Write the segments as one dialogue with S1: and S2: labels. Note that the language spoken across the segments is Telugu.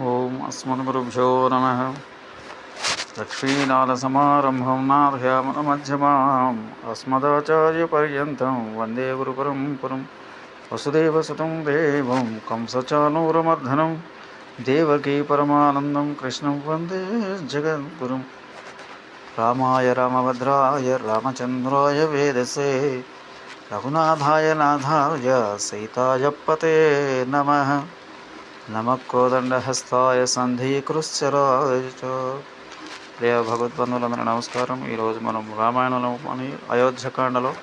S1: ఓం అస్మద్గురుభ్యో నమ. లక్ష్మీనాథసమారంభం నాథయామనమధ్యమాం అస్మదాచార్యపర్యంతం వందే గురుపరంపరం. వసుదేవసుతం దేవం కంసచానూరమర్ధనం దేవకీ పరమానందం కృష్ణం వందే జగద్గురుం. రామాయ రామభద్రాయ రామచంద్రాయ వేదసే. రఘునాథాయ నాథాయ సీతాయ పతే నమః. నమకోదండహస్తాయ సంధీకృశ్చరాయ ప్రియ భగవద్బంధువులందరూ నమస్కారం. ఈరోజు మనం రామాయణంలోని అయోధ్యకాండలో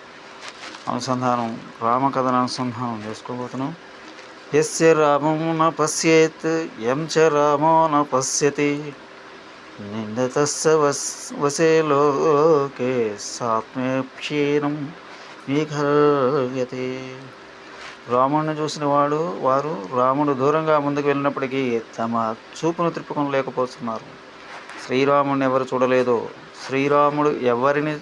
S1: అనుసంధానం రామకథన అనుసంధానం చేసుకోబోతున్నాం. ఎస్య రామం న పశ్యేత్ ఎం చ రామో న పశ్యతి. నిందతస్య వస్ వసే లోకే సాత్మేక్షీణం విఘర్యతే రాముడిని చూసిన వాడు వారు రాముడు దూరంగా ముందుకు వెళ్ళినప్పటికీ తమ చూపును త్రిప్పుకొని లేకపోతున్నారు. శ్రీరాముడిని ఎవరు చూడలేదో శ్రీరాముడు ఎవరిని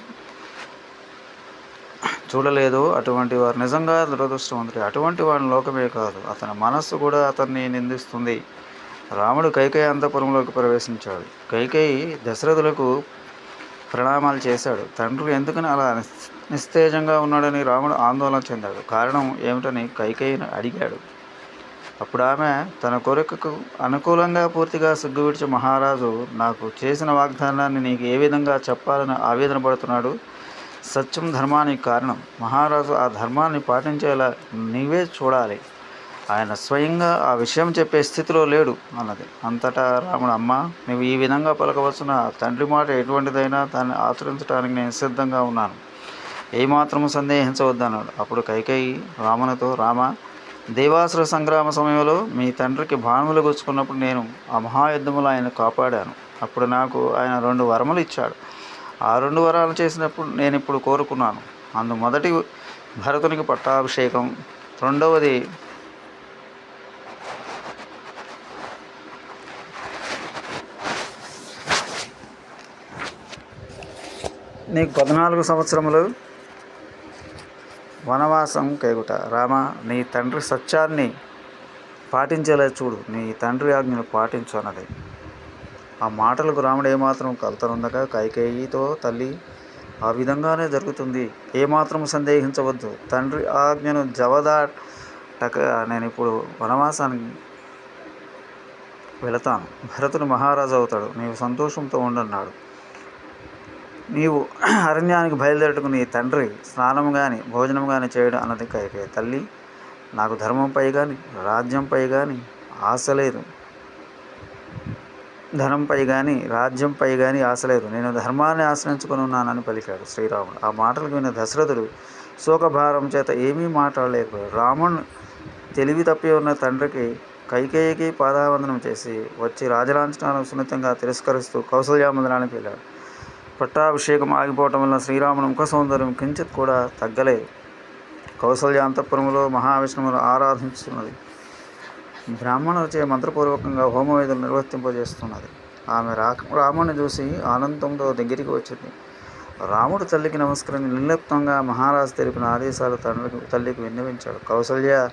S1: చూడలేదో అటువంటి వారు నిజంగా దురదృష్టవంతుడు. అటువంటి వాడిని లోకమే కాదు అతని మనస్సు కూడా అతన్ని నిందిస్తుంది. రాముడు కైకేయి అంతపురంలోకి ప్రవేశించాడు. కైకేయి దశరథులకు ప్రణామాలు చేశాడు. తండ్రి ఎందుకని అలా నిస్తేజంగా ఉన్నాడని రాముడు ఆందోళన చెందాడు. కారణం ఏమిటని కైకేయిని అడిగాడు. అప్పుడు ఆమె తన కోరికకు అనుకూలంగా పూర్తిగా సిగ్గువిడిచి మహారాజు నాకు చేసిన వాగ్దానాన్ని నీకు ఏ విధంగా చెప్పాలని ఆవేదన పడుతున్నాడు? సత్యం ధర్మానికి కారణం. మహారాజు ఆ ధర్మాన్ని పాటించేలా నీవే చూడాలి. ఆయన స్వయంగా ఆ విషయం చెప్పే స్థితిలో లేడు అన్నది. అంతటా రాముడు అమ్మ నువ్వు ఈ విధంగా పలకవలసిన తండ్రి మాట ఎటువంటిదైనా దాన్ని ఆచరించడానికి నేను సిద్ధంగా ఉన్నాను. ఏమాత్రము సందేహించవద్దన్నాడు. అప్పుడు కైకేయి రామునితో రామ దేవాసుర సంగ్రామ సమయంలో మీ తండ్రికి బాణములు గుచ్చుకున్నప్పుడు నేను ఆ మహాయుద్ధములు ఆయన కాపాడాను. అప్పుడు నాకు ఆయన రెండు వరములు ఇచ్చాడు. ఆ రెండు వరాలు చేసినప్పుడు నేను ఇప్పుడు కోరుకున్నాను. అందు మొదటి భరతునికి పట్టాభిషేకం రెండవది నీకు పద్నాలుగు సంవత్సరములు వనవాసం కైగుట. రామ నీ తండ్రి సత్యాన్ని పాటించేలా చూడు. నీ తండ్రి ఆజ్ఞను పాటించు అన్నది. ఆ మాటలకు రాముడు ఏమాత్రం కలతనుందగా కైకేయితో తల్లి ఆ విధంగానే జరుగుతుంది. ఏమాత్రం సందేహించవద్దు. తండ్రి ఆజ్ఞను జవదాటక నేను ఇప్పుడు వనవాసానికి వెళతాను. భరతుడు మహారాజు అవుతాడు. నీవు సంతోషంతో ఉండన్నాడు. నీవు అరణ్యానికి బయలుదేరుటకు నీ తండ్రి స్నానం కానీ భోజనం కానీ చేయడం అన్నది కైకే. తల్లి నాకు ధర్మంపై కానీ రాజ్యంపై కానీ ఆశ లేదు. ధనంపై కానీ రాజ్యంపై కానీ ఆశ లేదు. నేను ధర్మాన్ని ఆశ్రయించుకొని ఉన్నానని పలికాడు శ్రీరాముడు. ఆ మాటలకు విన్న దశరథుడు శోకభారం చేత ఏమీ మాట్లాడలేకపోయాడు. రాముడు తెలివి తప్పి ఉన్న తండ్రికి కైకేయికి పాదావందనం చేసి వచ్చి రాజలాంఛనాలను సున్నితంగా తిరస్కరిస్తూ కౌసల్యామందనానికి వెళ్ళాడు. పట్టాభిషేకం ఆగిపోవటం వలన శ్రీరాముని ముఖ సౌందర్యం కించిత్ కూడా తగ్గలేదు. కౌసల్య అంతఃపురంలో మహావిష్ణువును ఆరాధించుతున్నది. బ్రాహ్మణులచే మంత్రపూర్వకంగా హోమవేదులు నిర్వర్తింపజేస్తున్నది. ఆమె రా రాముని చూసి ఆనందంతో దగ్గరికి వచ్చింది. రాముడు తల్లికి నమస్కరించి నిర్లిప్తంగా మహారాజు తెలిపిన ఆదేశాలు తండ్రికి తల్లికి విన్నవించాడు. కౌసల్య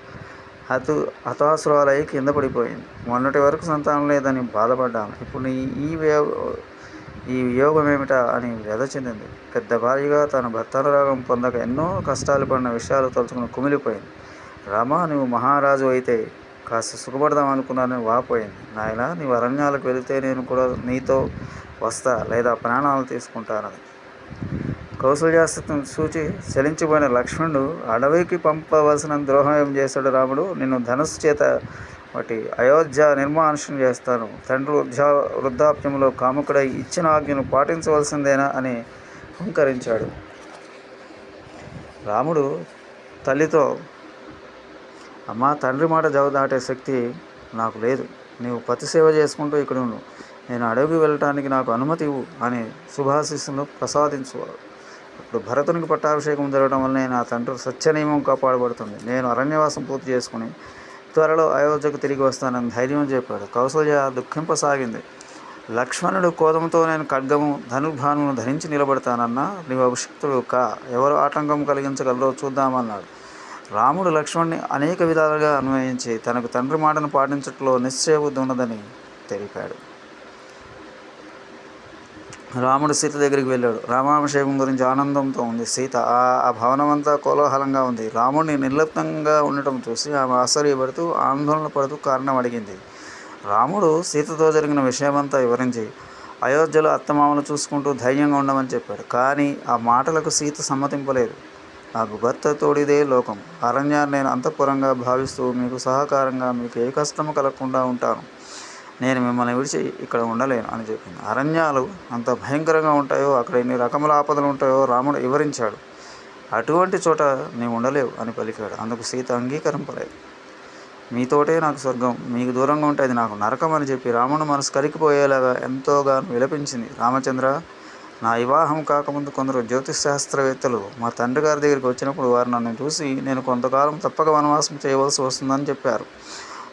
S1: అతు హతాసురాలై కింద పడిపోయింది. మొన్నటి వరకు సంతానం లేదని బాధపడ్డాను. ఇప్పుడు నీ ఈ ఈ వియోగం ఏమిటా అని వ్యధ చెందింది. పెద్ద భార్యగా తన భర్తనురాగం పొందక ఎన్నో కష్టాలు పడిన విషయాలు తలుచుకుని కుమిలిపోయింది. రామా నువ్వు మహారాజు అయితే కాస్త సుఖపడదాం అనుకున్నానని వాపోయింది. నాయన నీవు అరణ్యాలకు వెళితే నేను కూడా నీతో వస్తా లేదా ప్రాణాలు తీసుకుంటానని. కౌశల్యాస్తం సూచి చలించిపోయిన లక్ష్మణుడు అడవికి పంపవలసిన ద్రోహం ఏం చేశాడు రాముడు? నిన్ను ధనుస్సు చేత వాటి అయోధ్య నిర్మానుష్యం చేస్తాను. తండ్రి వృద్ధా వృద్ధాప్యంలో కాముకుడై ఇచ్చిన ఆజ్ఞను పాటించవలసిందేనా అని హుంకరించాడు. రాముడు తల్లితో అమ్మ తండ్రి మాట జవ దాటే శక్తి నాకు లేదు. నీవు పతి సేవ చేసుకుంటూ ఇక్కడ నేను అడవికి వెళ్ళటానికి నాకు అనుమతి ఇవ్వు అని శుభాశిస్సును ప్రసాదించువాడు. ఇప్పుడు భరతునికి పట్టాభిషేకం జరగడం వల్లనే నా తండ్రి సత్యనియమం కాపాడబడుతుంది. నేను అరణ్యవాసం పూర్తి చేసుకుని త్వరలో అయోధ్యకు తిరిగి వస్తానని ధైర్యం చెప్పాడు. కౌసల్య దుఃఖింపసాగింది. లక్ష్మణుడు కోదంతో నేను ఖడ్గము ధనుర్భానును ధరించి నిలబడతానన్నా నీవు అభిషక్తుడు కా? ఎవరు ఆటంకం కలిగించగలరో చూద్దామన్నాడు. రాముడు లక్ష్మణ్ణి అనేక విధాలుగా అన్వయించి తనకు తండ్రి మాటను పాటించట్లో నిశ్చయబుద్ధి ఉన్నదని తెలిపాడు. రాముడు సీత దగ్గరికి వెళ్ళాడు. రామాభిషేకం గురించి ఆనందంతో ఉంది. సీత ఆ ఆ భవనం అంతా కోలాహలంగా ఉంది. రాముడిని నిర్లిప్తంగా ఉండటం చూసి ఆమె ఆశ్చర్యపడుతూ ఆందోళన పడుతూ కారణం అడిగింది. రాముడు సీతతో జరిగిన విషయమంతా వివరించి అయోధ్యలో అత్తమామలు చూసుకుంటూ ధైర్యంగా ఉండమని చెప్పాడు. కానీ ఆ మాటలకు సీత సమ్మతింపలేదు. నాకు భర్త తోడిదే లోకం. అరణ్యాన్ని నేను అంతఃపురంగా భావిస్తూ మీకు సహకారంగా మీకు ఏ కష్టము కలగకుండా ఉంటాను. నేను మిమ్మల్ని విడిచి ఇక్కడ ఉండలేను అని చెప్పింది. అరణ్యాలు అంత భయంకరంగా ఉంటాయో అక్కడ ఎన్ని రకముల ఆపదలు ఉంటాయో రాముడు వివరించాడు. అటువంటి చోట నీవు ఉండలేవు అని పలికాడు. అందుకు సీత అంగీకరింపలేదు మీతోటే నాకు స్వర్గం మీకు దూరంగా ఉంటే అది నాకు నరకం అని చెప్పి రాముడు మనసు కరిగిపోయేలాగా ఎంతోగానో విలపించింది. రామచంద్ర నా వివాహం కాకముందు కొందరు జ్యోతిష్ శాస్త్రవేత్తలు మా తండ్రి గారి దగ్గరికి వచ్చినప్పుడు వారు నన్ను చూసి నేను కొంతకాలం తప్పక వనవాసం చేయవలసి వస్తుందని చెప్పారు.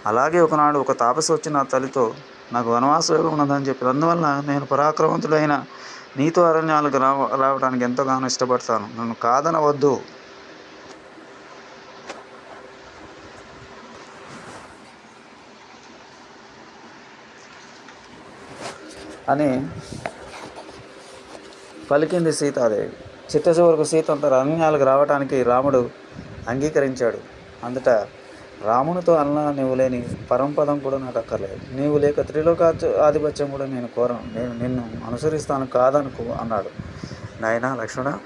S1: అలాగే ఒకనాడు ఒక తాపసి వచ్చి నా తల్లితో నాకు వనవాస యోగం ఉన్నదని చెప్పి అందువల్ల నేను పరాక్రమవంతుడైన నీతో అరణ్యాలకు రావ రావడానికి ఎంతగానో ఇష్టపడతాను. నన్ను కాదనవద్దు. అని పలికింది సీతాదేవి. చిట్ట చివరకు సీత అంత అరణ్యాలకు రావడానికి రాముడు అంగీకరించాడు. అందుట రామునితో అన్నా నీవు లేని పరంపదం కూడా నాకు అక్కర్లేదు. నీవు లేక త్రిలోక ఆధిపత్యం కూడా నేను కోరను నేను నిన్ను అనుసరిస్తాను కాదనుకో అన్నాడు. నాయనా లక్ష్మణ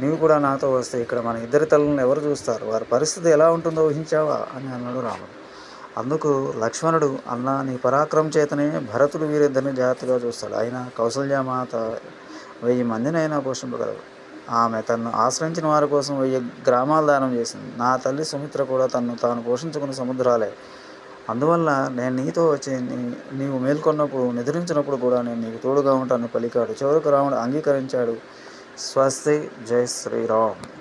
S1: నీవు కూడా నాతో వస్తే ఇక్కడ మన ఇద్దరి తల్లులను ఎవరు చూస్తారు? వారి పరిస్థితి ఎలా ఉంటుందో ఊహించావా? అని అన్నాడు రాముడు. అందుకు లక్ష్మణుడు అన్న నీ పరాక్రమం చేతనే భరతుడు వీరిద్దరిని జాగ్రత్తగా చూస్తాడు. అయినా కౌసల్యమాత వెయ్యి మందినైనా పోషింపగలదు ఆమె తను ఆశ్రయించిన వారి కోసం వెయ్యి గ్రామాలు దానం చేసింది. నా తల్లి సుమిత్ర కూడా తను తాను పోషించుకున్న సముద్రాలే. అందువల్ల నేను నీతో వచ్చి నీ నీవు మేల్కొన్నప్పుడు నిద్రించినప్పుడు కూడా నేను నీకు తోడుగా ఉంటాను పలికాడు. చివరకు రాముడు అంగీకరించాడు. స్వస్తి జై శ్రీరామ్.